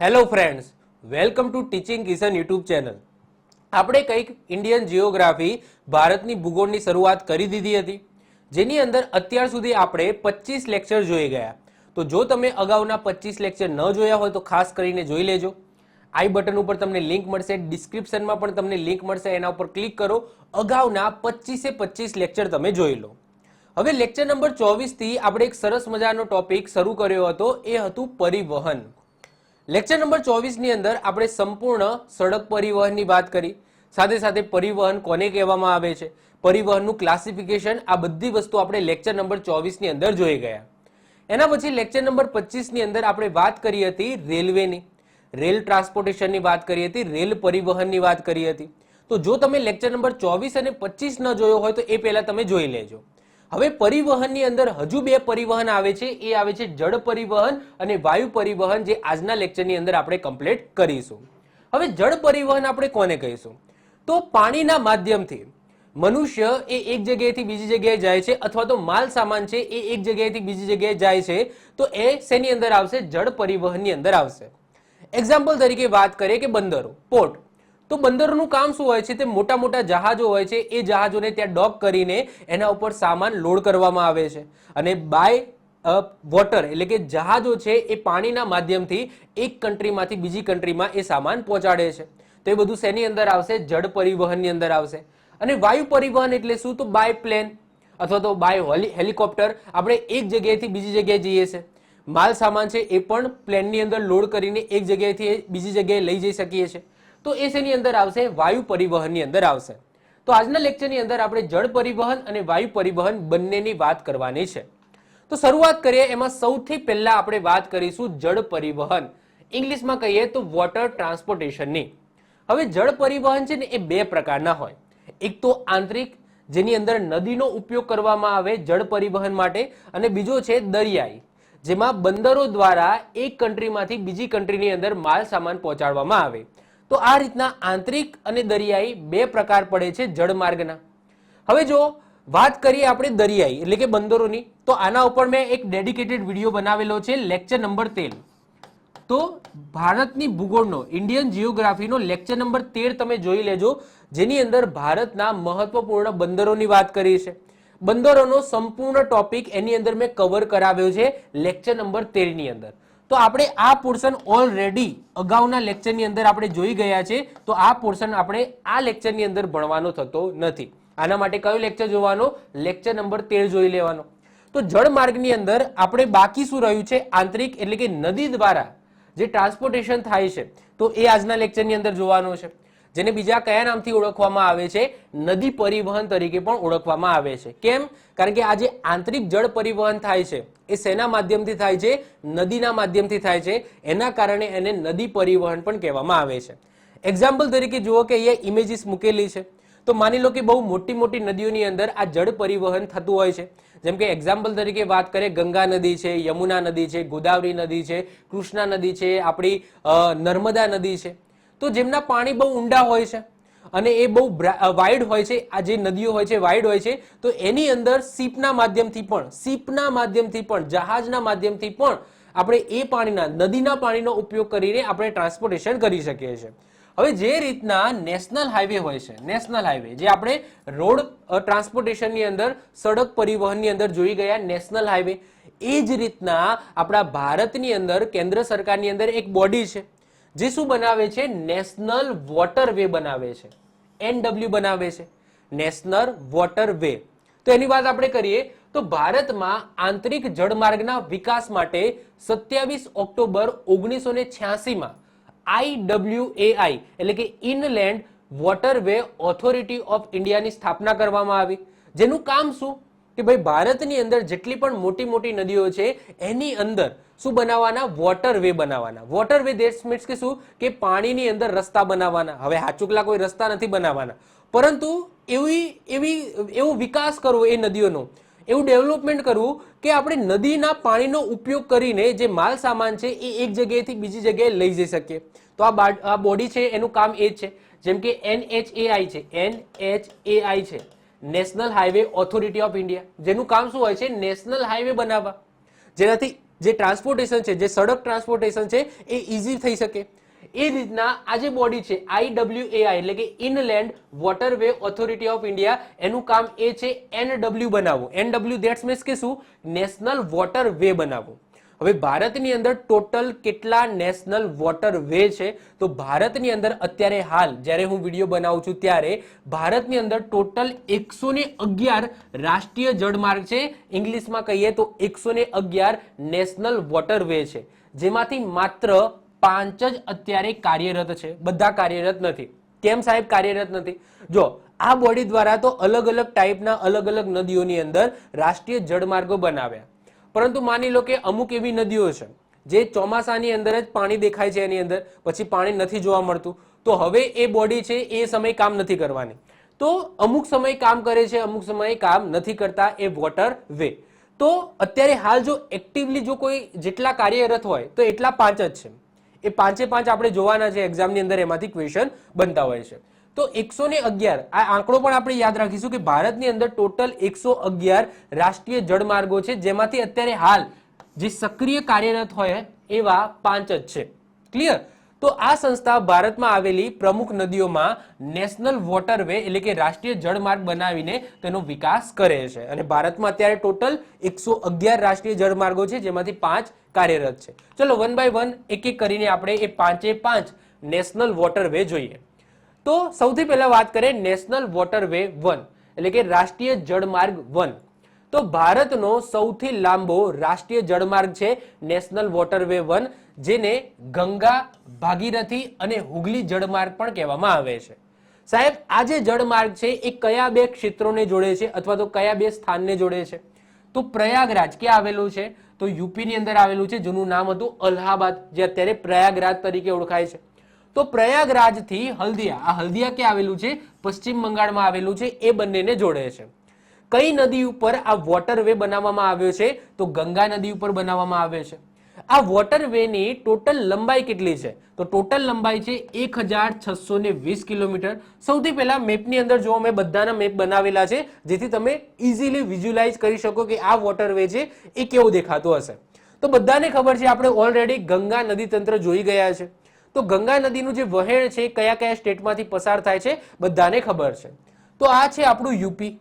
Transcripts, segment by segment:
Hello friends welcome to teaching Kishan YouTube channel આપણે કંઈક Indian geography ભારતની ભૂગોળની શરૂઆત કરી દીધી હતી. જેની અંદર અત્યાર સુધી આપણે પચીસ લેક્ચર જોઈ ગયા. તો જો તમે અગાઉના પચીસ લેક્ચર ન જોયા હોય તો ખાસ કરીને જોઈ લેજો. આઈ બટન ઉપર તમને લિંક મળશે. ડિસ્ક્રિપ્શનમાં પણ તમને લિંક મળશે. એના ઉપર ક્લિક કરો. અગાઉના પચીસે પચીસ લેક્ચર તમે જોઈ લો. હવે લેક્ચર નંબર ચોવીસથી આપણે એક સરસ મજાનો ટોપિક શરૂ કર્યો હતો. એ હતું પરિવહન. લેક્ચર નંબર ચોવીસની અંદર આપણે સંપૂર્ણ સડક પરિવહનની વાત કરી. સાથે સાથે પરિવહન કોને કહેવામાં આવે છે? પરિવહનનું ક્લાસિફિકેશન આ બધી વસ્તુ આપણે લેક્ચર નંબર ચોવીસની અંદર જોઈ ગયા. એના પછી લેક્ચર નંબર પચીસની અંદર આપણે વાત કરી હતી રેલવેની. રેલ ટ્રાન્સપોર્ટેશનની વાત કરી હતી, રેલ પરિવહનની વાત કરી હતી. તો જો તમે લેક્ચર નંબર ચોવીસ અને પચીસ ન જોયો હોય તો એ પહેલા તમે જોઈ લેજો. હવે પરિવહનની અંદર હજુ બે પરિવહન આવે છે. એ આવે છે જળ પરિવહન અને વાયુ પરિવહન જે આજના લેક્ચરની અંદર આપણે કમ્પ્લીટ કરીશું. હવે જળ પરિવહન આપણે કોને કહીશું? તો પાણીના માધ્યમથી મનુષ્ય એ એક જગ્યાએથી બીજી જગ્યાએ જાય છે અથવા તો માલ સામાન છે એ એક જગ્યાએથી બીજી જગ્યાએ જાય છે, તો એ શેની અંદર આવશે? જળ પરિવહનની અંદર આવશે. એક્ઝામ્પલ તરીકે વાત કરીએ કે બંદરો. પોર્ટ તો બંદરનું કામ શું હોય છે? તે મોટા મોટા જહાજો હોય છે. એ જહાજોને ત્યાં ડોક કરીને એના ઉપર સામાન લોડ કરવામાં આવે છે. અને બાય વોટર એટલે કે જહાજો છે એ પાણીના માધ્યમથી એક કન્ટ્રીમાંથી બીજી કન્ટ્રીમાં એ સામાન પહોંચાડે છે. તો એ બધું શેની અંદર આવશે? જળ પરિવહનની અંદર આવશે. અને વાયુ પરિવહન એટલે શું? તો બાય પ્લેન અથવા તો બાય હેલિકોપ્ટર આપણે એક જગ્યાએથી બીજી જગ્યાએ જઈએ છીએ માલ સામાન છે એ પણ પ્લેનની અંદર લોડ કરીને એક જગ્યાએથી બીજી જગ્યાએ લઈ જઈ શકીએ છીએ તો એ શેની અંદર આવશે? વાયુ પરિવહનની અંદર આવશે. તો આજના લેક્ચરની અંદર આપણે જળ પરિવહન અને વાયુ પરિવહન બંનેની વાત કરવાની છે. તો શરૂઆત કરીએ, એમાં સૌથી પહેલા આપણે વાત કરીશું જળ પરિવહન. ઇંગ્લિશમાં કહીએ તો વોટર ટ્રાન્સપોર્ટેશનની હવે જળ પરિવહન છે ને એ બે પ્રકારના હોય. એક તો આંતરિક, જેની અંદર નદીનો ઉપયોગ કરવામાં આવે જળ પરિવહન માટે, અને બીજો છે દરિયાઈ, જેમાં બંદરો દ્વારા એક કન્ટ્રીમાંથી બીજી કન્ટ્રીની અંદર માલ સામાન પહોંચાડવામાં આવે. તો આ રીતના આંતરિક અને દરિયાઈ બે પ્રકાર પડે છે જળમાર્ગના હવે જો વાત કરીએ આપણે દરિયાઈ, એટલે કે બંદરોની, તો આના ઉપર મેં એક ડેડિકેટેડ વીડિયો બનાવેલો છે લેક્ચર નંબર તેર. તો ભારતની ભૂગોળનો ઇન્ડિયન જીઓગ્રાફીનો લેક્ચર નંબર તેર તમે જોઈ લેજો, જેની અંદર ભારતના મહત્વપૂર્ણ બંદરોની વાત કરી છે. બંદરોનો સંપૂર્ણ ટોપિક એની અંદર મેં કવર કરાવ્યો છે લેક્ચર નંબર તેરની અંદર. તો આપણે આ પોર્શન ઓલરેડી અગાઉના લેક્ચરની અંદર આપણે જોઈ ગયા છે. તો આ પોર્શન આપણે આ લેક્ચરની અંદર ભણવાનો થતો નથી. આના માટે કયો લેક્ચર જોવાનો? લેક્ચર નંબર તેર જોઈ લેવાનો. તો જળમાર્ગની અંદર આપણે બાકી શું રહ્યું છે? આંતરિક એટલે કે નદી દ્વારા જે ટ્રાન્સપોર્ટેશન થાય છે. તો એ આજના લેક્ચરની અંદર જોવાનું છે. જેને બીજા કયા નામથી ઓળખવામાં આવે છે? નદી પરિવહન તરીકે પણ ઓળખવામાં આવે છે. કેમ? કારણ કે આ જે આંતરિક જળ પરિવહન થાય છે. એ શેના માધ્યમથી થાય છે? નદીના માધ્યમથી થાય છે. એના કારણે એને નદી પરિવહન પણ કહેવામાં આવે છે. એક્ઝામ્પલ તરીકે જુઓ કે અહીંયા ઇમેજીસ મૂકેલી છે. તો માની લો કે બહુ મોટી મોટી નદીઓની અંદર આ જળ પરિવહન થતું હોય છે. જેમ કે એક્ઝામ્પલ તરીકે વાત કરીએ, ગંગા નદી છે, યમુના નદી છે, ગોદાવરી નદી છે, કૃષ્ણા નદી છે, આપણી નર્મદા નદી છે. તો જેમના પાણી બહુ ઊંડા હોય છે અને એ બહુ વાઇડ હોય છે, આ જે નદીઓ હોય છે વાઇડ હોય છે, તો એની અંદર સીપના માધ્યમથી પણ, સીપના માધ્યમથી પણ, જહાજના માધ્યમથી પણ આપણે એ પાણીના, નદીના પાણીનો ઉપયોગ કરીને આપણે ટ્રાન્સપોર્ટેશન કરી શકીએ છીએ. હવે જે રીતના નેશનલ હાઈવે હોય છે નેશનલ હાઈવે જે આપણે રોડ ટ્રાન્સપોર્ટેશનની અંદર, સડક પરિવહનની અંદર જોઈ ગયા નેશનલ હાઈવે એ જ રીતના આપણા ભારતની અંદર, કેન્દ્ર સરકારની અંદર એક બોડી છે. જે શું બનાવે છે? નેશનલ વોટર વે બનાવે છે. એનડબલ્યુ બનાવે છે. નેશનલ વોટર વે તો એની વાત આપણે કરીએ તો ભારતમાં આંતરિક જળમાર્ગના વિકાસ માટે સત્યાવીસ ઓક્ટોબર ઓગણીસો ને છ્યાસીમાં આઈડબ્લ્યુએઆઈ એટલે કે inland water way authority of ઇન્ડિયાની સ્થાપના કરવામાં આવી. જેનું કામ શું? કે ભાઈ ભારતની અંદર જેટલી પણ મોટી મોટી નદીઓ છે, એની અંદર શું બનાવવાના? વોટર વે બનાવવાના. વોટર વે દેટ્સ મીન્સ કે શું? કે પાણીની અંદર રસ્તા બનાવવાના. હવે હાચુકલા કોઈ રસ્તા નથી બનાવવાના. પરંતુ એવી એવી, એવો વિકાસ કરવો એ નદીઓનો. એવું ડેવલપમેન્ટ કરવું કે આપણે નદીના પાણીનો ઉપયોગ કરીને જે માલ સામાન છે એ એક જગ્યાએથી બીજી જગ્યાએ લઈ જઈ શકીએ. તો આ આ બોડી છે, એનું કામ એ જ છે. જેમ કે એનએચએઆઈ છે. એનએચએઆઈ છે. National highway authority of India જેનું કામ શું હોય છે? નેશનલ હાઈવે બનાવવા. જેનાથી જે ટ્રાન્સપોર્ટેશન છે, જે સડક ટ્રાન્સપોર્ટેશન છે, એ ઇઝી થઈ શકે. એ રીતના આ જે બોડી છે આઈડબ્લ્યુએઆઈ એટલે કે inland waterway authority of India એનું કામ એ છે એનડબ્લ્યુ બનાવવું. એનડબ્લ્યુ દેટ્સ મીન્સ કે શું? નેશનલ વોટર વે બનાવવું. હવે ભારતની અંદર ટોટલ કેટલા નેશનલ વોટર વે છે? તો ભારતની અંદર અત્યારે હાલ, જ્યારે હું વીડિયો બનાવું છું ત્યારે, ભારતની અંદર ટોટલ એકસો રાષ્ટ્રીય જળમાર્ગ છે. ઇંગ્લિશમાં કહીએ તો એકસો નેશનલ વોટર વે છે, જેમાંથી માત્ર પાંચ જ અત્યારે કાર્યરત છે. બધા કાર્યરત નથી. કેમ સાહેબ કાર્યરત નથી? જો, આ બોડી દ્વારા તો અલગ અલગ ટાઈપના અલગ અલગ નદીઓની અંદર રાષ્ટ્રીય જળમાર્ગો બનાવ્યા. પરંતુ માની લો કે અમુક એવી નદીઓ છે, જે ચોમાસાની અંદર જ પાણી દેખાય છે એની અંદર, પછી પાણી નથી જોવા મળતું. તો હવે એ બોડી છે એ સમય કામ નથી કરવાની. તો અમુક સમય કામ કરે છે, અમુક સમયે કામ નથી કરતા એ વોટર વે તો અત્યારે હાલ જો એક્ટિવલી જો કોઈ જેટલા કાર્યરત હોય, તો એટલા પાંચ જ છે. એ પાંચે પાંચ આપણે જોવાના છે એક્ઝામની અંદર એમાંથી ક્વેશ્ચન બનતા હોય છે. તો એકસો ને અગિયાર. આ આંકડો પણ આપણે યાદ રાખીશું કે ભારતની અંદર ટોટલ એકસો અગિયાર રાષ્ટ્રીય જળમાર્ગો છે, જેમાંથી અત્યારે હાલ જે સક્રિય કાર્યરત હોય એવા પાંચ જ છે. ક્લિયર તો આ સંસ્થા ભારતમાં આવેલી પ્રમુખ નદીઓમાં નેશનલ વોટરવે એટલે કે રાષ્ટ્રીય જળમાર્ગ બનાવીને તેનો વિકાસ કરે છે. અને ભારતમાં અત્યારે ટોટલ એકસો અગિયાર રાષ્ટ્રીય જળમાર્ગો છે, જેમાંથી પાંચ કાર્યરત છે. ચલો વન બાય વન એક એક કરીને આપણે એ પાંચે પાંચ નેશનલ વોટરવે જોઈએ. તો સૌથી પહેલા વાત કરીએ નેશનલ વોટરવે વન, એટલે કે રાષ્ટ્રીય જળમાર્ગ વન. તો ભારતનો સૌથી લાંબો રાષ્ટ્રીય જળમાર્ગ છે નેશનલ વોટરવે વન, જેને ગંગા, ભાગીરથી અને હુગલી જળમાર્ગ પણ કહેવામાં આવે છે. સાહેબ, આ જે જળમાર્ગ છે, એ કયા બે ક્ષેત્રોને જોડે છે અથવા તો કયા બે સ્થાનને જોડે છે? તો પ્રયાગરાજ ક્યાં આવેલું છે? તો યુપીની અંદર આવેલું છે, જેનું નામ હતું અલ્હાબાદ, જે અત્યારે પ્રયાગરાજ તરીકે ઓળખાય છે. તો પ્રયાગરાજથી હલ્દિયા. આ હલ્દિયા ક્યાં આવેલું છે? પશ્ચિમ બંગાળમાં આવેલું છે. એ બંનેને જોડે છે. કઈ નદી ઉપર આ વોટરવે બનાવવામાં આવ્યો છે? તો ગંગા નદી ઉપર બનાવવામાં આવ્યો છે. આ વોટરવેની ટોટલ લંબાઈ કેટલી છે? તો ટોટલ લંબાઈ છે એક કિલોમીટર. સૌથી પહેલા મેપની અંદર જો મેં બધાના મેપ બનાવેલા છે, જેથી તમે ઇઝીલી વિઝ્યુલાઇઝ કરી શકો કે આ વોટરવે છે, એ કેવો દેખાતો હશે. તો બધાને ખબર છે, આપણે ઓલરેડી ગંગા નદી તંત્ર જોઈ ગયા છે. તો ગંગા નદીનું જે વહેણ છે કયા કયા સ્ટેટમાંથી પસાર થાય છે, બધાને ખબર છે. તો આ છે આપણું યુપી,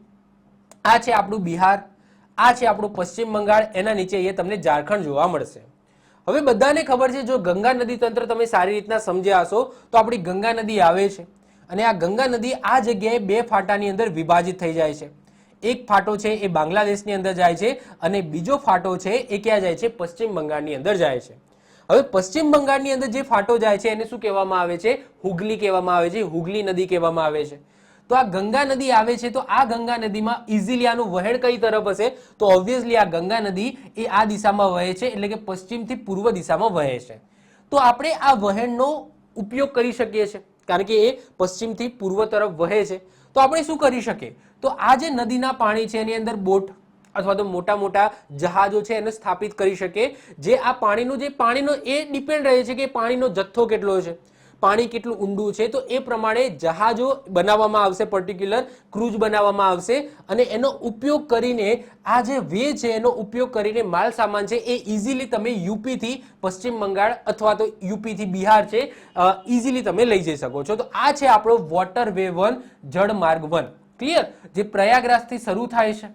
આ છે આપણું બિહાર, આ છે આપણું પશ્ચિમ બંગાળ, એના નીચે એ તમને ઝારખંડ જોવા મળશે. હવે બધાને ખબર છે, જો ગંગા નદી તંત્ર તમે સારી રીતના સમજ્યા હશો, તો આપણી ગંગા નદી આવે છે. અને આ ગંગા નદી આ જગ્યાએ બે ફાટાની અંદર વિભાજિત થઈ જાય છે. એક ફાટો છે, એ બાંગ્લાદેશની અંદર જાય છે અને બીજો ફાટો છે, એ ક્યાં જાય છે? પશ્ચિમ બંગાળની અંદર જાય છે. હવે પશ્ચિમ બંગાળની અંદર જે ફાટો જાય છે એને શું કહેવામાં આવે છે? હુગલી કહેવામાં આવે છે, હુગલી નદી કહેવામાં આવે છે. તો આ ગંગા નદી આવે છે તો આ ગંગા નદીમાં ઇઝીલી આનું વહેણ કઈ તરફ હશે? તો ઓબ્વિયસલી આ ગંગા નદી એ આ દિશામાં વહે છે, એટલે કે પશ્ચિમથી પૂર્વ દિશામાં વહે છે. તો આપણે આ વહેણનો ઉપયોગ કરી શકીએ છીએ, કારણ કે એ પશ્ચિમથી પૂર્વ તરફ વહે છે. તો આપણે શું કરી શકીએ? તો આ જે નદીના પાણી છે એની અંદર બોટ અથવા તો મોટા મોટા જહાજો છે એને સ્થાપિત કરી શકે, જે આ પાણીનું, જે પાણીનો એ ડિપેન્ડ રહે છે કે પાણીનો જથ્થો કેટલો છે. પાણી કેટલું ઊંડું છે, તો એ પ્રમાણે જહાજો બનાવવામાં આવશે પર્ટિક્યુલર ક્રૂઝ બનાવવામાં આવશે, અને એનો ઉપયોગ કરીને, આ જે વે છે એનો ઉપયોગ કરીને માલ સામાન છે, એ ઇઝીલી તમે યુપીથી પશ્ચિમ બંગાળ અથવા તો યુપીથી બિહાર છે ઇઝીલી તમે લઈ જઈ શકો છો. તો આ છે આપણો વોટર વે વન જળમાર્ગ વન ક્લિયર જે પ્રયાગરાજથી શરૂ થાય છે.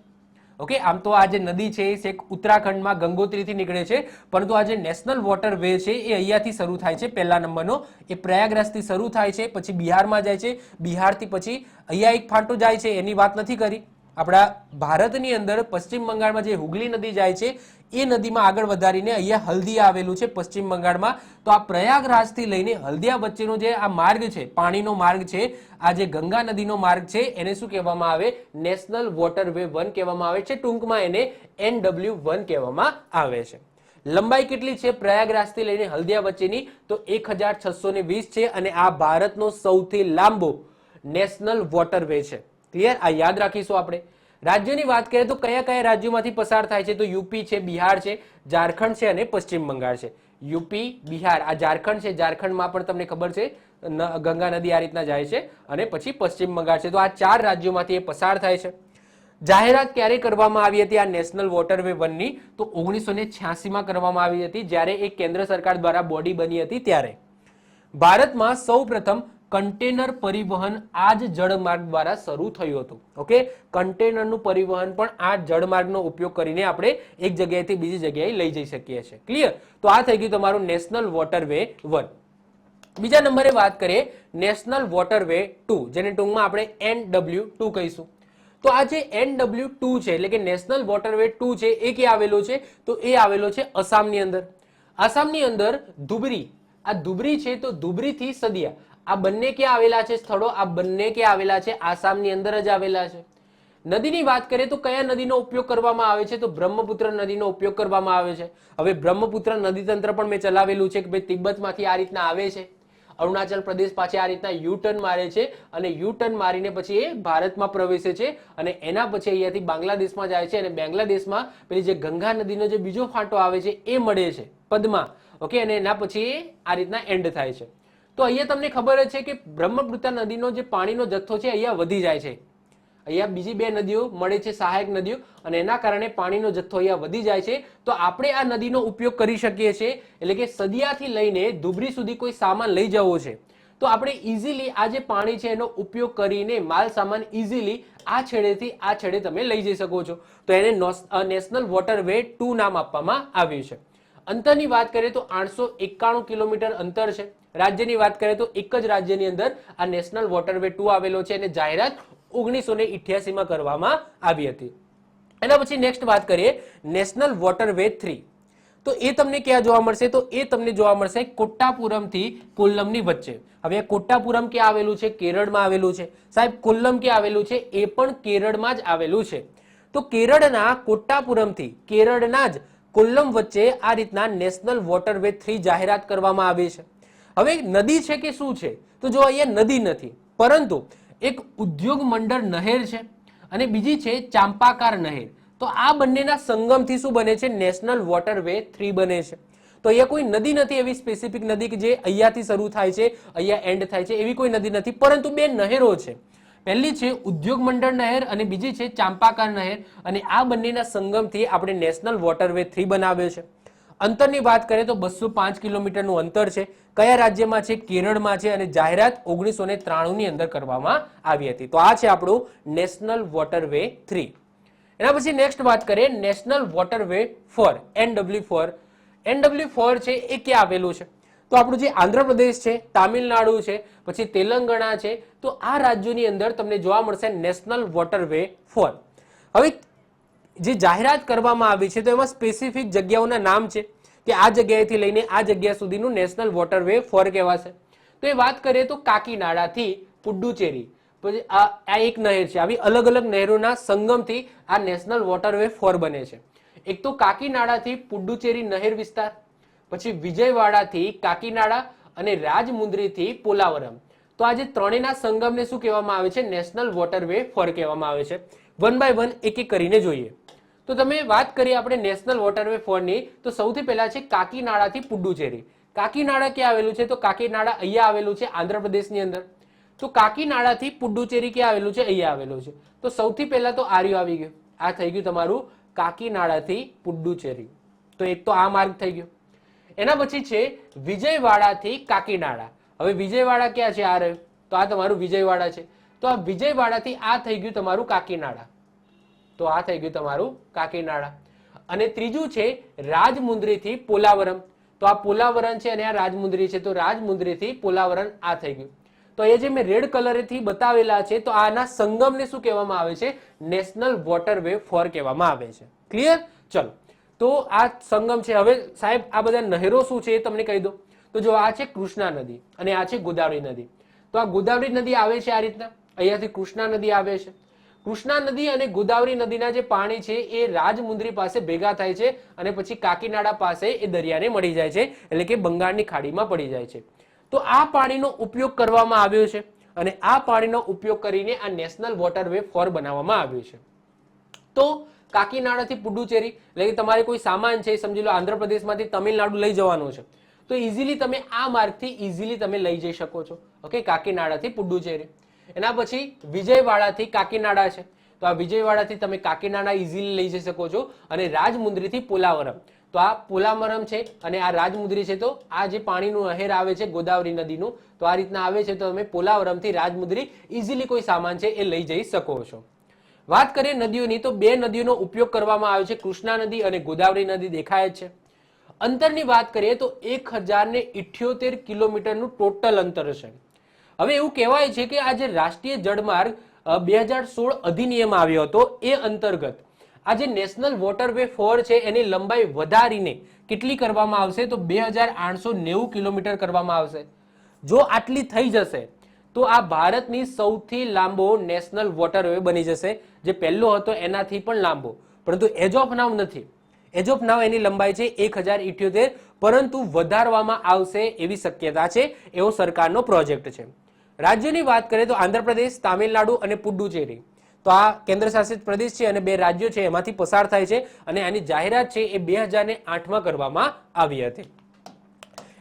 ઓકે, આમ તો આ જે નદી છે એ ઉત્તરાખંડમાં ગંગોત્રીથી નીકળે છે, પરંતુ આ જે નેશનલ વોટર વે છે એ અહીંયાથી શરૂ થાય છે, પહેલા નંબરનો. એ પ્રયાગરાજથી શરૂ થાય છે, પછી બિહારમાં જાય છે, બિહારથી પછી અહીંયા એક ફાંટો જાય છે, એની વાત નથી કરી. આપણા ભારતની અંદર પશ્ચિમ બંગાળમાં જે હુગલી નદી જાય છે એ નદીમાં આગળ વધારીને અહીંયા હલ્દિયા આવેલું છે પશ્ચિમ બંગાળમાં. તો આ પ્રયાગરાજથી લઈને હલ્દિયા વચ્ચેનો જે આ માર્ગ છે, પાણીનો માર્ગ છે, આ જે ગંગા નદીનો માર્ગ છે, એને શું કહેવામાં આવે? નેશનલ વોટર વે વન કહેવામાં આવે છે. ટૂંકમાં એને એનડબલ્યુ વન કહેવામાં આવે છે. લંબાઈ કેટલી છે પ્રયાગરાજથી લઈને હલ્દિયા વચ્ચેની? તો એક છે અને આ ભારતનો સૌથી લાંબો નેશનલ વોટર વે છે. ક્લિયર આ યાદ રાખીશું આપણે. રાજ્યની વાત કરીએ તો કયા કયા રાજ્યોમાંથી પસાર થાય છે? તો યુપી છે, બિહાર છે, ઝારખંડ છે અને પશ્ચિમ બંગાળ છે. યુપી, બિહાર, આ ઝારખંડ છે. ઝારખંડમાં પણ તમને ખબર છે ગંગા નદી આ રીતના જાય છે અને પછી પશ્ચિમ બંગાળ છે. તો આ ચાર રાજ્યોમાંથી એ પસાર થાય છે. જાહેરાત ક્યારે કરવામાં આવી હતી? આ નેશનલ વોટરવે વનની તો ઓગણીસો ને કરવામાં આવી હતી, જ્યારે એ કેન્દ્ર સરકાર દ્વારા બોડી બની હતી ત્યારે. ભારતમાં સૌપ્રથમ કન્ટેનર પરિવહન આ જ જળમાર્ગ દ્વારા શરૂ થયું હતું. ઓકે કન્ટેનરનું પરિવહન પણ આ જળમાર્ગનો ઉપયોગ કરીને આપણે એક જગ્યાએથી બીજી જગ્યાએ લઈ જઈ શકીએ છીએ. ક્લિયર તો આ થઈ ગયું તમારું નેશનલ વોટરવે વન બીજા નંબરે વાત કરીએ નેશનલ વોટરવે ટુ જેને ટૂંકમાં આપણે એન ડબલ્યુ ટુ કહીશું. તો આ જે એન ડબલ્યુ ટુ છે, એટલે કે નેશનલ વોટરવે ટુ છે, એ ક્યાં આવેલો છે? તો એ આવેલો છે આસામની અંદર. આસામની અંદર ધુબરી. આ ધુબરી છે તો ધુબરીથી સદિયા. આ બંને ક્યાં આવેલા છે સ્થળો? આ બંને ક્યાં આવેલા છે? આસામની અંદર જ આવેલા છે. નદીની વાત કરીએ તો કયા નદીનો ઉપયોગ કરવામાં આવે છે? તો બ્રહ્મપુત્ર નદીનો ઉપયોગ કરવામાં આવે છે. હવે બ્રહ્મપુત્ર નદી તંત્ર પણ મેં ચલાવેલું છે કે ભાઈ તિબ્બતમાંથી આ રીતના આવે છે. અરુણાચલ પ્રદેશ પાછી આ રીતના યુ ટર્ન મારે છે અને યુ ટર્ન મારીને પછી એ ભારતમાં પ્રવેશે છે અને એના પછી અહીંયાથી બાંગ્લાદેશમાં જાય છે અને બાંગ્લાદેશમાં પેલી જે ગંગા નદીનો જે બીજો ફાંટો આવે છે એ મળે છે, પદમાં. ઓકે? અને એના પછી આ રીતના એન્ડ થાય છે. તો અહીંયા તમને ખબર જ છે કે બ્રહ્મપુત્ર નદીનો જે પાણીનો જથ્થો છે અહીંયા વધી જાય છે. અહીંયા બીજી બે નદીઓ મળે છે, સહાયક નદીઓ, અને એના કારણે પાણીનો જથ્થો અહીંયા વધી જાય છે. તો આપણે આ નદીનો ઉપયોગ કરી શકીએ છીએ, એટલે કે સદિયાથી લઈને ધુબરી સુધી કોઈ સામાન લઈ જવો છે. તો આપણે ઇઝીલી આ જે પાણી છે એનો ઉપયોગ કરીને માલ સામાન ઇઝીલી આ છેડેથી આ છેડે તમે લઈ જઈ શકો છો. તો એને નેશનલ વોટર વે ટુ નામ આપવામાં આવ્યું છે. અંતરની વાત કરીએ તો આઠસો કિલોમીટર અંતર છે. રાજ્યની વાત કરીએ તો એક જ રાજ્યની અંદર આ નેશનલ વોટરવે ટુ આવેલો છે અને જાહેરાત ઓગણીસો ને ઇઠ્યાસીમાં કરવામાં આવી હતી. એના પછી નેક્સ્ટ વાત કરીએ નેશનલ વોટરવે થ્રી તો એ તમને ક્યાં જોવા મળશે? તો એ તમને જોવા મળશે કોટ્ટાપુરમથી કોલ્લમની વચ્ચે. હવે કોટ્ટાપુરમ ક્યાં આવેલું છે? કેરળમાં આવેલું છે. સાહેબ, કોલ્લમ ક્યાં આવેલું છે? એ પણ કેરળમાં જ આવેલું છે. તો કેરળના કોટ્ટાપુરમથી, કેરળના જ કોલ્લમ વચ્ચે આ રીતના નેશનલ વોટરવે થ્રી જાહેરાત કરવામાં આવી છે. હવે નદી છે કે શું છે? તો જો અહીંયા નદી નથી, પરંતુ એક ઉદ્યોગ મંડળ નહેર છે અને બીજી છે ચાંપાકાર નહેર. તો આ બંનેના સંગમથી શું બને છે? નેશનલ વોટરવે થ્રી બને છે. તો અહીંયા કોઈ નદી નથી એવી સ્પેસિફિક નદી કે જે અહીંયાથી શરૂ થાય છે, અહીંયા એન્ડ થાય છે, એવી કોઈ નદી નથી, પરંતુ બે નહેરો છે. પહેલી છે ઉદ્યોગ મંડળ નહેર અને બીજી છે ચાંપાકાર નહેર. અને આ બંનેના સંગમથી આપણે નેશનલ વોટરવે થ્રી બનાવ્યો છે. અંતરની વાત કરીએ તો બસો પાંચ કિલોમીટરનું અંતર છે. કયા રાજ્યમાં છે? કેરળમાં છે અને જાહેરાત ઓગણીસો ને ત્રાણુંની અંદર કરવામાં આવી હતી. તો આ છે આપણું નેશનલ વોટરવે થ્રી. એના પછી નેક્સ્ટ વાત કરીએ national waterway four, N W four. N W four છે એ ક્યાં આવેલું છે? તો આપણું જે આંધ્રપ્રદેશ છે, તામિલનાડુ છે, પછી તેલંગાણા છે. તો આ રાજ્યોની અંદર તમને જોવા મળશે નેશનલ વોટરવે ફોર. હવે જે જાહેરાત કરવામાં આવી છે, તો એમાં સ્પેસિફિક જગ્યાઓના નામ છે કે આ જગ્યાએથી લઈને આ જગ્યા સુધીનું નેશનલ વોટરવે ફોર કહેવાશે. તો એ વાત કરીએ તો કાકીનાડાથી પુડ્ડુચેરી પછી આ એક નહેર છે, આવી અલગ અલગ નહેરોના સંગમથી આ નેશનલ વોટરવે ફોર બને છે. એક તો કાકીનાડાથી પુડ્ડુચેરી નહેર વિસ્તાર, પછી વિજયવાડાથી કાકીનાડા અને રાજમુંદ્રીથી પોલાવરમ. તો આ જે ત્રણેયના સંગમને શું કહેવામાં આવે છે? નેશનલ વોટરવે ફોર કહેવામાં આવે છે. વન બાય વન એક એક કરીને જોઈએ. તો તમે વાત કરીએ આપણે નેશનલ વોટરવે ફોરની તો સૌથી પહેલા છે કાકીનાડાથી પુડ્ડુચેરી કાકીનાડા ક્યાં આવેલું છે? તો કાકીનાડા અહીંયા આવેલું છે આંધ્રપ્રદેશની અંદર. તો કાકીનાડાથી પુડુચેરી ક્યાં આવેલું છે? અહીંયા આવેલું છે. તો સૌથી પહેલા તો આર્યો આવી ગયો. આ થઈ ગયું તમારું કાકીનાડાથી પુડ્ડુચેરી તો એક તો આ માર્ગ થઈ ગયો. એના પછી છે વિજયવાડાથી કાકીનાડા. હવે વિજયવાડા ક્યાં છે? આ રહ્યું. તો આ તમારું વિજયવાડા છે. તો આ વિજયવાડાથી આ થઈ ગયું તમારું કાકીનાડા. તો આ થઈ ગયું તમારું કાકીનાડા. અને ત્રીજું છે રાજમુંદ્રીથી પોલાવરમ. તો આ પોલાવરણ છે અને આ રાજમુંદ્રી છે, તો રાજમુંદ્રીથી પોલાવરણ આ થઈ ગયું. તો એ જે મેં રેડ કલરથી બતાવેલા છે, તો આના સંગમને શું કહેવામાં આવે છે? નેશનલ વોટરવે ફોર કહેવામાં આવે છે. ક્લિયર ચલો. તો આ સંગમ છે. હવે સાહેબ, આ બધા નહેરો શું છે એ તમને કહી દો તો જો આ છે કૃષ્ણા નદી અને આ છે ગોદાવરી નદી. તો આ ગોદાવરી નદી આવે છે આ રીતના? અહીંયાથી કૃષ્ણા નદી આવે છે. કૃષ્ણા નદી અને ગોદાવરી નદીના જે પાણી છે, એ રાજમુંદ્રી પાસે ભેગા થાય છે અને પછી કાકીનાડા પાસે એ દરિયાને મળી જાય છે, એટલે કે બંગાળની ખાડીમાં પડી જાય છે. તો આ પાણીનો ઉપયોગ કરવામાં આવ્યો છે અને આ પાણીનો ઉપયોગ કરીને આ નેશનલ વોટરવે ફોર બનાવવામાં આવ્યું છે. તો કાકીનાડાથી પુડુચેરી, એટલે કે તમારે કોઈ સામાન છે, સમજી લો આંધ્રપ્રદેશમાંથી તમિલનાડુ લઈ જવાનું છે, તો ઇઝીલી તમે આ માર્ગથી ઇઝીલી તમે લઈ જઈ શકો છો. ઓકે કાકીનાડાથી પુડુચેરી. એના પછી વિજયવાડાથી કાકીનાડા છે. તો આ વિજયવાડાથી તમે કાકીનાડા ઇઝીલી લઈ જઈ શકો છો અને રાજમુંદ્રીથી પોલાવરમ. તો આ પોલામરમ છે અને આ રાજમુદ્રી છે તો આ જે પાણીનું અહેર આવે છે ગોદાવરી નદીનું, તો આ રીતના આવે છે તો તમે પોલાવરમથી રાજમુદ્રી ઇઝીલી કોઈ સામાન છે એ લઈ જઈ શકો છો. વાત કરીએ નદીઓની તો બે નદીઓનો ઉપયોગ કરવામાં આવે છે. કૃષ્ણા નદી અને ગોદાવરી નદી દેખાય છે. અંતરની વાત કરીએ તો એક કિલોમીટરનું ટોટલ અંતર છે. હવે એવું કહેવાય છે કે આ જે રાષ્ટ્રીય જળમાર્ગ બે હજાર સોળ અધિનિયમ આવ્યો હતો, એ અંતર્ગત આ જે નેશનલ વોટરવે ફોર છે, એની લંબાઈ વધારીને કેટલી કરવામાં આવશે? તો બે હજાર આઠસો નેવું કિલોમીટર કરવામાં આવશે. જો આટલી થઈ જશે, તો આ ભારતની સૌથી લાંબો નેશનલ વોટરવે બની જશે, જે પહેલો હતો એનાથી પણ લાંબો. પરંતુ એજ ઓફ નાવ નથી. એજ ઓફ નાવ એની લંબાઈ છે એક હજાર ઇઠ્યોતેર, પરંતુ વધારવામાં આવશે એવી શક્યતા છે, એવો સરકારનો પ્રોજેક્ટ છે. રાજ્યોની વાત કરીએ તો આંધ્રપ્રદેશ, તામિલનાડુ અને પુડુચેરી. તો આ કેન્દ્ર શાસિત પ્રદેશ છે અને બે રાજ્યો છે, એમાંથી પસાર થાય છે અને આની જાહેરાત છે એ બે હજાર ને આઠમાં કરવામાં આવી હતી.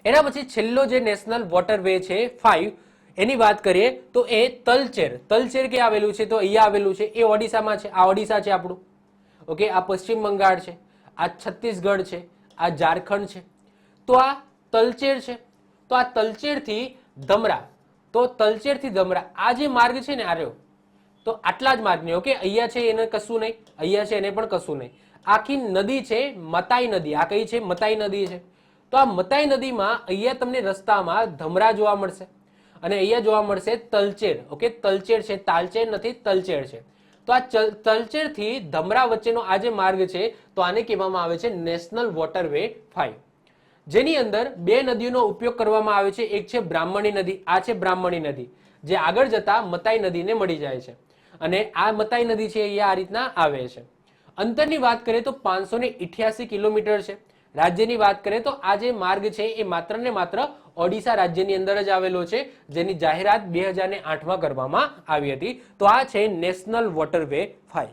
એના પછી છેલ્લો જે નેશનલ વોટરવે છે ફાઈવ એની વાત કરીએ તો એ તલચેર. તલચેર ક્યાં આવેલું છે? તો અહીંયા આવેલું છે. એ ઓડિશામાં છે. આ ઓડિશા છે આપણું. ઓકે, આ પશ્ચિમ બંગાળ છે. આ છત્તીસગઢ છે. આ ઝારખંડ છે. તો આ તલચેર છે. તો આ તલચેરથી ધમરા. તો તલચેરથી ધમરા આ જે માર્ગ છે ને આર્યો તો આટલા જ માર્ગને, ઓકે? અહીંયા છે એને કશું નહીં, અહીંયા છે એને પણ કશું નહીં. આખી નદી છે મતાઈ નદી. આ કઈ છે? મતાઈ નદી છે. તો આ મતાઈ નદીમાં અહીંયા તમને રસ્તામાં ધમરા જોવા મળશે. અને અહીંયા જોવા મળશે તલચેર, ઓકે? તલચેર છે. તાલચેર નથી, તલચેર છે. તો આ તલચેરથી ધમરા વચ્ચેનો આ જે માર્ગ છે, તો આને કહેવામાં આવે છે નેશનલ વોટરવે ફાઈવ જેની અંદર બે નદીઓનો ઉપયોગ કરવામાં આવે છે. એક છે બ્રાહ્મણી નદી, આ છે બ્રાહ્મણી નદી, જે આગળ જતા મતાઈ નદીને મળી જાય છે. અને આ મતાઈ નદી છે એ આ રીતના આવે છે. અંતરની વાત કરીએ તો પાંચસો કિલોમીટર છે. રાજ્યની વાત કરીએ તો આ જે માર્ગ છે એ માત્ર ને માત્ર ઓડિશા રાજ્યની અંદર જ આવેલો છે, જેની જાહેરાત બે હજાર આઠમાં કરવામાં આવી હતી. તો આ છે નેશનલ વોટરવે ફાઈવ.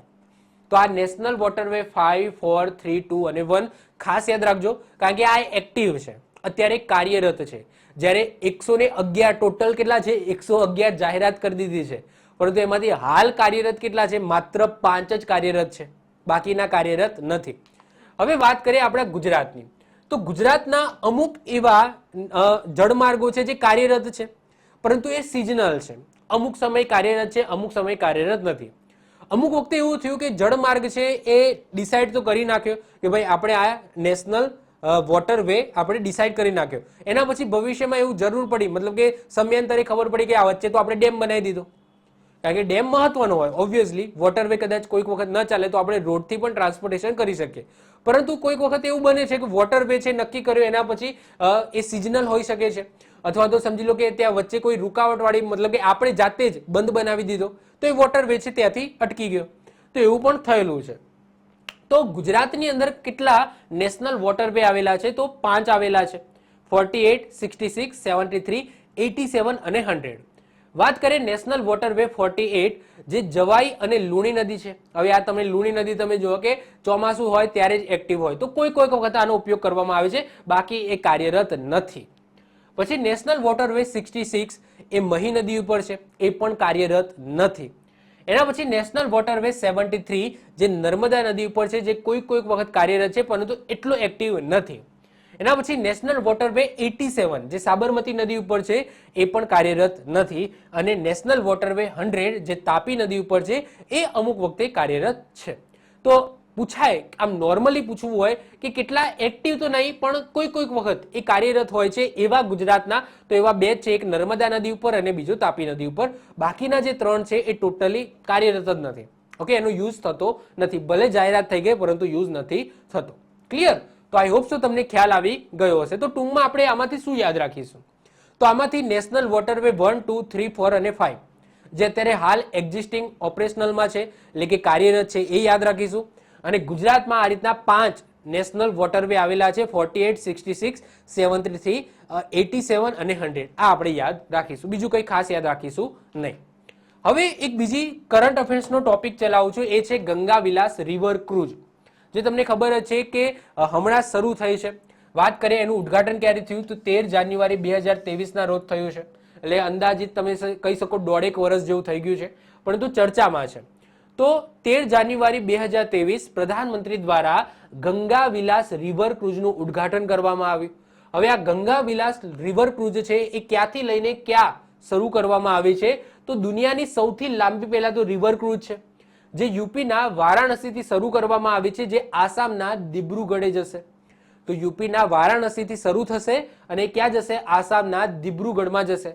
તો આ national waterway five, four, three, two અને વન ખાસ યાદ રાખજો, કારણ કે આ એક્ટિવ છે. અત્યારે કાર્યરત છે. જ્યારે એકસો ને અગિયાર ટોટલ કેટલા છે? એકસો અગિયાર જાહેરાત કરી દીધી છે. પરંતુ એમાંથી હાલ કાર્યરત કેટલા છે? માત્ર પાંચ જ કાર્યરત છે. બાકીના કાર્યરત નથી. હવે વાત કરીએ આપણા ગુજરાતની. તો ગુજરાતના અમુક એવા જળમાર્ગો છે જે કાર્યરત છે. પરંતુ એ સિઝનલ છે. અમુક સમય કાર્યરત છે, અમુક સમય કાર્યરત નથી. અમુક વખતે એવું થયું કે જળમાર્ગ છે એ ડિસાઇડ તો કરી નાખ્યો કે ભાઈ આપણે આ નેશનલ વોટર વે આપણે ડિસાઇડ કરી નાખ્યો. એના પછી ભવિષ્યમાં એવું જરૂર પડી. મતલબ કે સમયાંતરે ખબર પડી કે આ વચ્ચે તો આપણે ડેમ બનાવી દીધો. કારણ કે ડેમ મહત્વનો હોય ઓબ્વિયસલી વોટરવે કદાચ કોઈક વખત ન ચાલે તો આપણે રોડથી પણ ટ્રાન્સપોર્ટેશન કરી શકીએ. પરંતુ કોઈક વખત એવું બને છે કે વોટરવે છે નક્કી કર્યો, એના પછી એ સિઝનલ હોઈ શકે છે. અથવા તો સમજી લો કે ત્યાં વચ્ચે કોઈ રૂકાવટ વાળી મતલબ કે આપણે જાતે જ બંધ બનાવી દીધો, તો એ વોટર વે છે ત્યાંથી અટકી ગયો. તો એવું પણ થયેલું છે. તો ગુજરાતની અંદર કેટલા નેશનલ વોટર વે આવેલા છે? તો પાંચ આવેલા છે. Forty eight sixty six seventy three eighty seven અને હંડ્રેડ વાત કરીએ national water way forty eight જે જવાઈ અને લુણી નદી છે. હવે આ તમે લુણી નદી તમે જુઓ કે ચોમાસું હોય ત્યારે જ એક્ટિવ હોય. તો કોઈ કોઈક વખત આનો ઉપયોગ કરવામાં આવે છે. બાકી એ કાર્યરત નથી. પછી નેશનલ વોટરવે સિક્સટી સિક્સ એ મહી નદી ઉપર છે. એ પણ કાર્યરત નથી. એના પછી નેશનલ વોટરવે સેવન્ટી થ્રી જે નર્મદા નદી ઉપર છે, જે કોઈક કોઈક વખત કાર્યરત છે, પરંતુ એટલો એક્ટિવ નથી. એના પછી નેશનલ વોટરવે એટી સેવન જે સાબરમતી નદી ઉપર છે, એ પણ કાર્યરત નથી. અને નેશનલ વોટરવે હંડ્રેડ જે તાપી નદી ઉપર છે, એ અમુક વખતે કાર્યરત છે. તો પૂછાય, આમ નોર્મલી પૂછવું હોય કે કેટલા એક્ટિવ તો નહીં, પણ કોઈ કોઈક વખત એ કાર્યરત હોય છે એવા ગુજરાતના, તો એવા બે છે, એક નર્મદા નદી ઉપર અને બીજું તાપી નદી ઉપર. બાકીના જે ત્રણ છે એ ટોટલી કાર્યરત જ નથી. ઓકે એનો યુઝ થતો નથી. ભલે જાહેરાત થઈ ગઈ, પરંતુ યુઝ નથી થતો. ક્લિયર તો આઈ હોપ સો તમને ખ્યાલ આવી ગયો હશે. તો ટૂંકમાં આપણે આમાંથી શું યાદ રાખીશું? તો આમાંથી national waterway one two three four અને ફાઈવ જે અત્યારે હાલ એક્ઝિસ્ટિંગ ઓપરેશનલમાં છે, એટલે કે કાર્યરત છે, એ યાદ રાખીશું. અને ગુજરાતમાં આ રીતના પાંચ નેશનલ વોટરવે આવેલા છે forty eight sixty six seventy three eighty seven અને હંડ્રેડ આ આપણે યાદ રાખીશું. બીજું કંઈ ખાસ યાદ રાખીશું નહીં. હવે એક બીજી કરંટ અફેર્સનો ટોપિક ચલાવું છું. એ છે ગંગા વિલાસ રિવર ક્રુઝ જે તમને ખબર છે કે હમણાં શરૂ થઈ છે. વાત કરીએ એનું ઉદ્ઘાટન ક્યારે થયું? તો તેર જાન્યુઆરી બે હજાર તેવીસના રોજ થયું છે. એટલે અંદાજિત તમે કહી શકો દોઢેક વર્ષ જેવું થઈ ગયું છે. પરંતુ ચર્ચામાં છે. તો તેર જાન્યુઆરી બે હજાર ત્રેવીસ પ્રધાનમંત્રી દ્વારા ગંગા વિલાસ રિવર ક્રુઝનું ઉદ્ઘાટન કરવામાં આવ્યું. હવે આ ગંગા વિલાસ રિવર ક્રુઝ છે એ ક્યાંથી લઈને ક્યાં શરૂ કરવામાં આવી છે? તો દુનિયાની સૌથી લાંબી પહેલા તો રિવર ક્રુઝ છે, જે યુપીના વારાણસીથી શરૂ કરવામાં આવી છે, જે આસામના દિબ્રુગઢે જશે. તો યુપીના વારાણસીથી શરૂ થશે અને ક્યાં જશે? આસામના દિબ્રુગઢમાં જશે.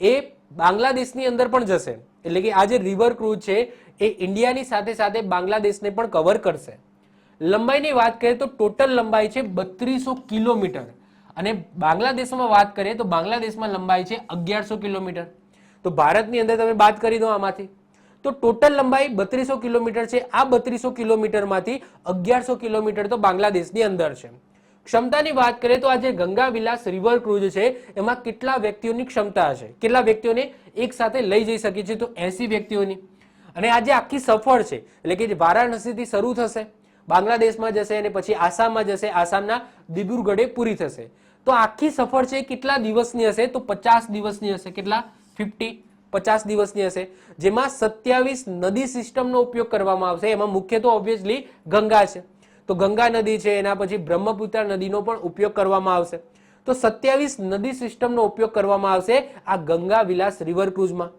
એ બાંગ્લાદેશની અંદર પણ જશે. એટલે કે આ જે રિવર ક્રુઝ છે એ ઇન્ડિયાની સાથે સાથે બાંગ્લાદેશને પણ કવર કરશે. લંબાઈની વાત કરીએ તો ટોટલ લંબાઈ છે બત્રીસો કિલોમીટર. અને બાંગ્લાદેશમાં વાત કરીએ તો બાંગ્લાદેશમાં લંબાઈ છે અગિયારસો કિલોમીટર. તો ભારતની અંદર તમે વાત કરી દો આમાંથી. તો ટોટલ લંબાઈ બત્રીસો કિલોમીટર છે. આ બત્રીસો કિલોમીટરમાંથી અગિયારસો કિલોમીટર તો બાંગ્લાદેશની અંદર છે. ક્ષમતાની વાત કરીએ તો આ જે ગંગા વિલાસ રિવર ક્રુઝ છે. એમાં કેટલા વ્યક્તિઓની ક્ષમતા હશે? કેટલા વ્યક્તિઓને એક સાથે લઈ જઈ શકે છે તો એસી વ્યક્તિઓની. અને આજે આખી સફળ છે, એટલે કે વારાણસીથી શરૂ થશે, બાંગ્લાદેશમાં જશે અને પછી આસામમાં જશે, આસામના દિબ્રુગઢે પૂરી થશે. તો આખી સફર છે કેટલા દિવસની હશે? તો પચાસ દિવસની હશે. કેટલા? ફિફ્ટી. પચાસ દિવસની હશે. જેમાં સત્યાવીસ નદી સિસ્ટમનો ઉપયોગ કરવામાં આવશે. એમાં મુખ્ય તો ઓબ્વિયસલી ગંગા છે. તો ગંગા નદી છે, એના પછી બ્રહ્મપુત્ર નદીનો પણ ઉપયોગ કરવામાં આવશે. તો સત્યાવીસ નદી સિસ્ટમનો ઉપયોગ કરવામાં આવશે આ ગંગા વિલાસ રિવર ક્રુઝમાં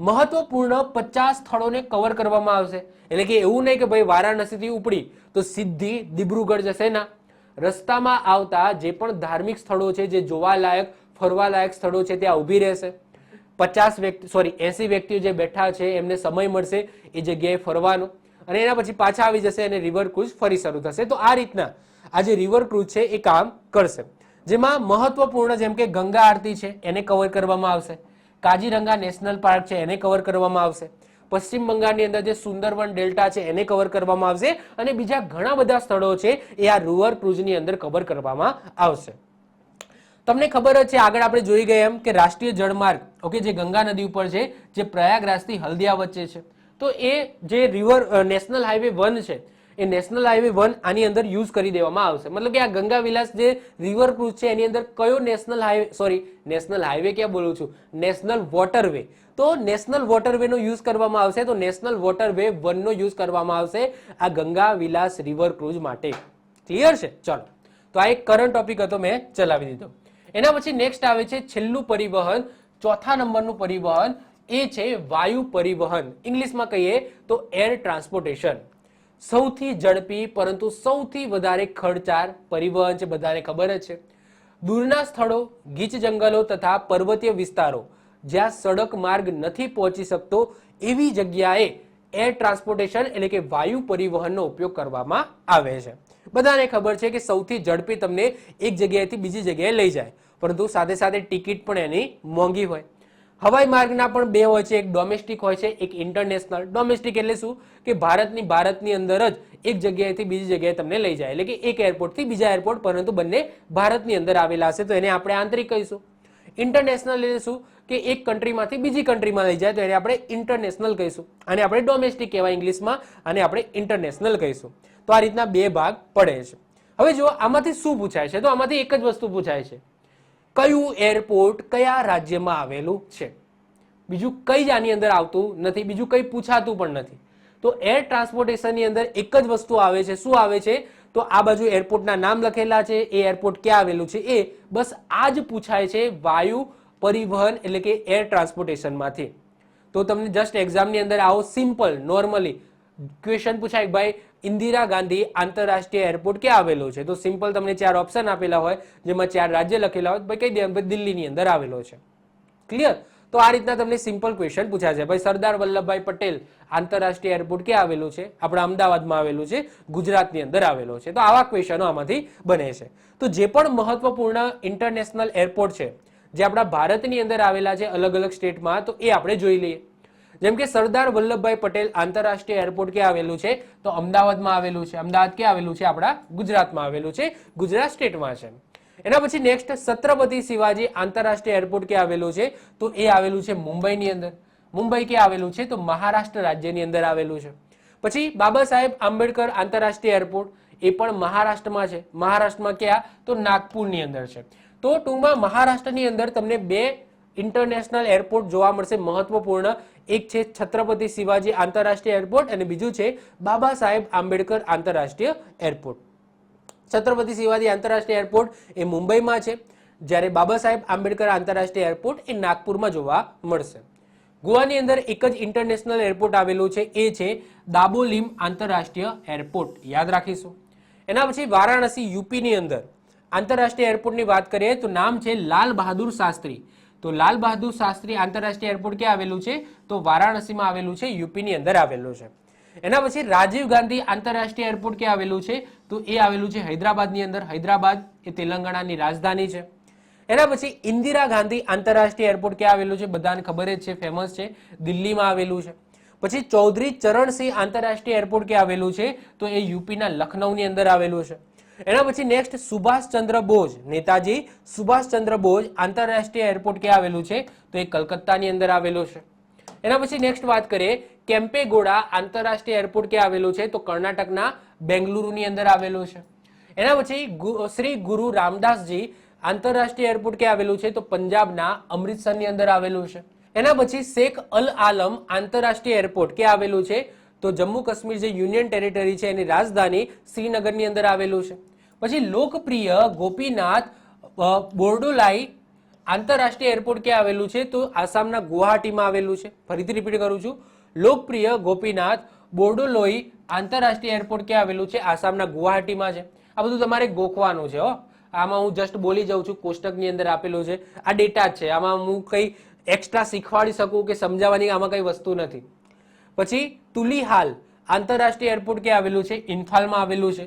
મહત્વપૂર્ણ પચાસ સ્થળોને કવર કરવામાં આવશે. એટલે કે એવું નહીં કે ભાઈ વારાણસીથી ઉપડી તો સીધી દિબ્રુગઢ જશે ના. રસ્તામાં આવતા જે પણ ધાર્મિક સ્થળો છે, જે જોવાલાયક, ફરવાલાયક સ્થળો છે, ત્યાં ઊભી રહેશે. પચાસ વ્યક્તિ સોરી એસી વ્યક્તિઓ જે બેઠા છે, એમને સમય મળશે એ જગ્યાએ ફરવાનો. અને એના પછી પાછા આવી જશે અને રિવર ક્રુઝ ફરી શરૂ થશે. તો આ રીતના આ જે રિવર ક્રુઝ છે, એ કામ કરશે. જેમાં મહત્વપૂર્ણ જેમ કે ગંગા આરતી છે, એને કવર કરવામાં આવશે. કાજીરંગા નેશનલ પાર્ક છે, એને કવર કરવામાં આવશે. પશ્ચિમ બંગાળની અંદર જે સુંદરવન ડેલ્ટા છે, એને કવર કરવામાં આવશે. અને બીજા ઘણા બધા સ્થળો છે, એ આ રુવર ક્રુઝની અંદર કવર કરવામાં આવશે. તમને ખબર જ છે, આગળ આપણે જોઈ ગયા એમ કે રાષ્ટ્રીય જળમાર્ગ, ઓકે, જે ગંગા નદી ઉપર છે, જે પ્રયાગરાજથી હલ્દિયા વચ્ચે છે. તો એ જે રિવર નેશનલ હાઈવે વન છે એ નેશનલ હાઈવે વન આની અંદર યુઝ કરી દેવામાં આવશે. મતલબ કે આ ગંગા વિલાસ જે રિવર ક્રુઝ છે, એની અંદર કયો national highway sorry national highway ક્યાં બોલું છું? નેશનલ વોટરવે તો નેશનલ વોટરવે નો યુઝ કરવામાં આવશે, તો નેશનલ વોટરવે વન નો યુઝ કરવામાં આવશે આ ગંગા વિલાસ રિવર ક્રુઝ માટે. ક્લિયર છે? ચલો. તો આ એક કરંટ ટોપિક હતો, મેં ચલાવી દીધો. એના પછી નેક્સ્ટ આવે છે છેલ્લું પરિવહન. ચોથા નંબરનું પરિવહન એ છે વાયુ પરિવહન. ઇંગ્લિશમાં કહીએ તો એર ટ્રાન્સપોર્ટેશન સૌથી ઝડપી, પરંતુ સૌથી વધારે ખર્ચાળ પરિવહન છે, બધાને ખબર જ છે. દૂરના સ્થળો, ગીચ જંગલો તથા પર્વતીય વિસ્તારો, જ્યાં સડક માર્ગ નથી પહોંચી શકતો, એવી જગ્યાએ એર ટ્રાન્સપોર્ટેશન એટલે કે વાયુ પરિવહનનો ઉપયોગ કરવામાં આવે છે. બધાને ખબર છે કે સૌથી ઝડપી તમને એક જગ્યાએથી બીજી જગ્યાએ લઈ જાય, પરંતુ સાથે સાથે ટિકિટ પણ એની મોંઘી હોય. હવાઈ માર્ગના પણ બે હોય છે, એક ડોમેસ્ટિક હોય છે, એક ઇન્ટરનેશનલ ડોમેસ્ટિક એટલે શું? કે ભારતની ભારતની અંદર જ એક જગ્યાએથી બીજી જગ્યાએ તમને લઈ જાય. એટલે કે એક એરપોર્ટથી બીજા એરપોર્ટ પરંતુ બંને ભારતની અંદર આવેલા હશે તો એને આપણે આંતરિક કહીશું. ઇન્ટરનેશનલ એટલે શું? કે એક કન્ટ્રીમાંથી બીજી કન્ટ્રીમાં લઈ જાય. તો એને આપણે ઇન્ટરનેશનલ કહીશું. અને આપણે ડોમેસ્ટિક કહેવાય ઇંગ્લિશમાં, અને આપણે ઇન્ટરનેશનલ કહીશું. તો આ રીતના બે ભાગ પડે છે. હવે જો આમાંથી શું પૂછાય છે? તો આમાંથી એક જ વસ્તુ પૂછાય છે. કયું એરપોર્ટ કયા રાજ્યમાં આવેલું છે? બીજું કઈ જ આની અંદર આવતું નથી, બીજું કઈ પૂછાતું પણ નથી. તો એર ટ્રાન્સપોર્ટેશનની અંદર એક જ વસ્તુ આવે છે, શું આવે છે? તો આ બાજુ એરપોર્ટના નામ લખેલા છે, એ એરપોર્ટ ક્યાં આવેલું છે? એ બસ આ જ પૂછાય છે વાયુ પરિવહન એટલે કે એર ટ્રાન્સપોર્ટેશનમાંથી તો તમને જસ્ટ એક્ઝામની અંદર આવો સિમ્પલ નોર્મલી ક્વેશ્ચન પૂછાય ભાઈ ઇન્દિરા ગાંધી આંતરરાષ્ટ્રીય એરપોર્ટ ક્યાં આવેલો છે? તો સિમ્પલ તમને ચાર ઓપ્શન આપેલા હોય, જેમાં ચાર રાજ્ય લખેલા હોય. ભાઈ, કઈ દિલ્હીની અંદર આવેલો છે. ક્લિયર તો આ રીતના તમને સિમ્પલ ક્વેશ્ચન પૂછાશે. ભાઈ, સરદાર વલ્લભભાઈ પટેલ આંતરરાષ્ટ્રીય એરપોર્ટ ક્યાં આવેલું છે? આપણા અમદાવાદમાં આવેલું છે, ગુજરાતની અંદર આવેલો છે. તો આવા ક્વેશ્ચનો આમાંથી બને છે. તો જે પણ મહત્વપૂર્ણ ઇન્ટરનેશનલ એરપોર્ટ છે, જે આપણા ભારતની અંદર આવેલા છે અલગ અલગ સ્ટેટમાં, તો એ આપણે જોઈ લઈએ. જેમ કે સરદાર વલ્લભભાઈ પટેલ આંતરરાષ્ટ્રીય એરપોર્ટ ક્યાં આવેલું છે? તો અમદાવાદમાં આવેલું છે. અમદાવાદ ક્યાં આવેલું છે? આપણા ગુજરાતમાં આવેલું છે. ગુજરાત સ્ટેટમાં છે. એના પછી નેક્સ્ટ છત્રપતિ શિવાજી આંતરરાષ્ટ્રીય એરપોર્ટ ક્યાં આવેલું છે? તો એ આવેલું છે મુંબઈની અંદર. મુંબઈ ક્યાં આવેલું છે? તો મહારાષ્ટ્ર રાજ્યની અંદર આવેલું છે. પછી બાબા સાહેબ આંબેડકર આંતરરાષ્ટ્રીય એરપોર્ટ, એ પણ મહારાષ્ટ્રમાં છે. મહારાષ્ટ્રમાં ક્યાં? તો નાગપુરની અંદર છે. તો ટૂંકમાં મહારાષ્ટ્રની અંદર તમને બે ઇન્ટરનેશનલ એરપોર્ટ જોવા મળશે. મહત્વપૂર્ણ એક છે છત્રપતિ શિવાજી આંતરરાષ્ટ્રીય એરપોર્ટ અને બીજું છે બાબા સાહેબ આંબેડકર આંતરરાષ્ટ્રીય એરપોર્ટ. છત્રપતિ શિવાજી આંતરરાષ્ટ્રીય એરપોર્ટ એ મુંબઈમાં છે. જ્યારે બાબા સાહેબ આંબેડકર આંતરરાષ્ટ્રીય એરપોર્ટ એ નાગપુરમાં જોવા મળશે. ગોવાની અંદર એક જ ઇન્ટરનેશનલ એરપોર્ટ આવેલું છે. એ છે દાબોલીમ આંતરરાષ્ટ્રીય એરપોર્ટ. યાદ રાખીશું. એના પછી વારાણસી યુપીની અંદર આંતરરાષ્ટ્રીય એરપોર્ટની વાત કરીએ તો નામ છે લાલ બહાદુર શાસ્ત્રી. તો લાલ બહાદુર શાસ્ત્રી આંતરરાષ્ટ્રીય એરપોર્ટ ક્યાં આવેલું છે? તો વારાણસીમાં આવેલું છે, યુપીની અંદર આવેલું છે. એના પછી રાજીવ ગાંધી આંતરરાષ્ટ્રીય એરપોર્ટ ક્યાં આવેલું છે? તો એ આવેલું છે હૈદરાબાદની અંદર. હૈદરાબાદ એ તેલંગાણાની રાજધાની છે. એના પછી ઇન્દિરા ગાંધી આંતરરાષ્ટ્રીય એરપોર્ટ ક્યાં આવેલું છે? બધાને ખબર જ છે ફેમસ છે. દિલ્હીમાં આવેલું છે. પછી ચૌધરી ચરણસિંહ આંતરરાષ્ટ્રીય એરપોર્ટ ક્યાં આવેલું છે? તો એ યુપીના લખનૌની અંદર આવેલું છે. એના પછી નેક્સ્ટ સુભાષચંદ્ર બોઝ, નેતાજી સુભાષચંદ્ર બોઝ આંતરરાષ્ટ્રીય એરપોર્ટ ક્યાં આવેલું છે? તો એ કલકત્તાની અંદર આવેલું છે. એના પછી નેક્સ્ટ વાત કરીએ, કેમ્પેગોડા આંતરરાષ્ટ્રીય એરપોર્ટ ક્યાં આવેલું છે? તો કર્ણાટકના બેંગલુરુની અંદર આવેલું છે. એના પછી શ્રી ગુરુ રામદાસજી આંતરરાષ્ટ્રીય એરપોર્ટ ક્યાં આવેલું છે? તો પંજાબના અમૃતસરની અંદર આવેલું છે. એના પછી શેખ અલ આલમ આંતરરાષ્ટ્રીય એરપોર્ટ ક્યાં આવેલું છે? તો જમ્મુ કાશ્મીર જે યુનિયન ટેરિટરી છે એની રાજધાની શ્રીનગરની અંદર આવેલું છે. પછી લોકપ્રિય ગોપીનાથ બોર્ડોલાઈ આંતરરાષ્ટ્રીય એરપોર્ટ ક્યાં આવેલું છે? તો આસામના ગુવાહાટીમાં આવેલું છે. ફરીથી રિપીટ કરું છું. લોકપ્રિય ગોપીનાથ, બોર્ડોલોઈ આંતરરાષ્ટ્રીય એરપોર્ટ ક્યાં આવેલું છે? આસામના ગુવાહાટીમાં છે. આ બધું તમારે ગોખવાનું છે, હો. આમાં હું જસ્ટ બોલી જાઉં છું, કોષ્ટકની અંદર આપેલું છે. આ ડેટા જ છે. આમાં હું કંઈ એક્સ્ટ્રા શીખવાડી શકું કે સમજાવવાની આમાં કંઈ વસ્તુ નથી. પછી તુલીહાલ આંતરરાષ્ટ્રીય એરપોર્ટ ક્યાં આવેલું છે? ઇન્ફાલમાં આવેલું છે.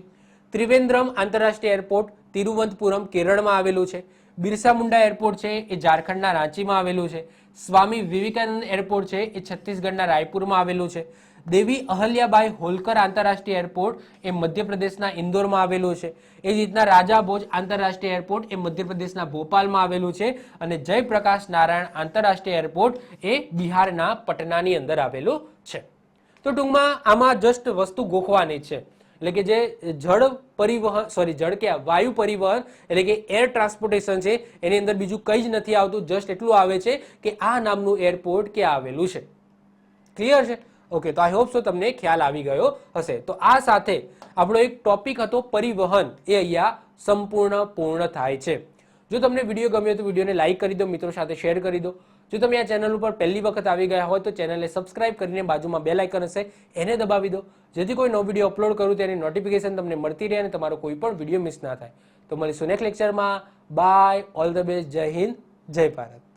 ત્રિવેન્દ્રમ આંતરરાષ્ટ્રીય એરપોર્ટ, તિરુવનંતપુરમ કેરળમાં આવેલું છે. બિરસા મુંડા એરપોર્ટ છે, એ ઝારખંડના રાંચીમાં આવેલું છે. સ્વામી વિવેકાનંદ એરપોર્ટ છે, એ છત્તીસગઢના રાયપુરમાં આવેલું છે. દેવી અહલ્યાબાઈ હોલકર આંતરરાષ્ટ્રીય એરપોર્ટ એ મધ્યપ્રદેશના ઇન્દોરમાં આવેલું છે. એ જ રીતના રાજા ભોજ આંતરરાષ્ટ્રીય એરપોર્ટ એ મધ્યપ્રદેશના ભોપાલમાં આવેલું છે અને જયપ્રકાશ નારાયણ આંતરરાષ્ટ્રીય એરપોર્ટ એ બિહારના પટનાની અંદર આવેલું છે. તો ટૂંકમાં આમાં જસ્ટ વસ્તુ ગોખવાની છે. એટલે કે જે જળ પરિવહન સોરી જળ કે વાયુ પરિવહન એટલે કે એર ટ્રાન્સપોર્ટેશન છે, એની અંદર બીજું કંઈ જ નથી આવતું. જસ્ટ એટલું આવે છે કે આ નામનું એરપોર્ટ ક્યાં આવેલું છે. ક્લિયર છે? ઓકે તો આઈ હોપ સો તમને ખ્યાલ આવી ગયો હશે. તો આ સાથે આપણો એક ટોપિક હતો પરિવહન. એ અહીંયા સંપૂર્ણ પૂર્ણ થાય છે. જો તમને વીડિયો ગમ્યો તો વિડીયોને લાઈક કરી દો, મિત્રો સાથે શેર કરી દો. જો તમે આ ચેનલ ઉપર પહેલી વખત આવી ગયા હોય તો ચેનલને સબસ્ક્રાઇબ કરીને બાજુમાં બે લાઇકન હશે, એને દબાવી દો. જેથી કોઈ નવો વીડિયો અપલોડ કરું તેની નોટિફિકેશન તમને મળતી રહે અને તમારો કોઈ પણ વીડિયો મિસ ના થાય. તો મળીશું નેક્સ્ટ લેક્ચરમાં બાય ઓલ ધ બેસ્ટ જય હિન્દ, જય ભારત.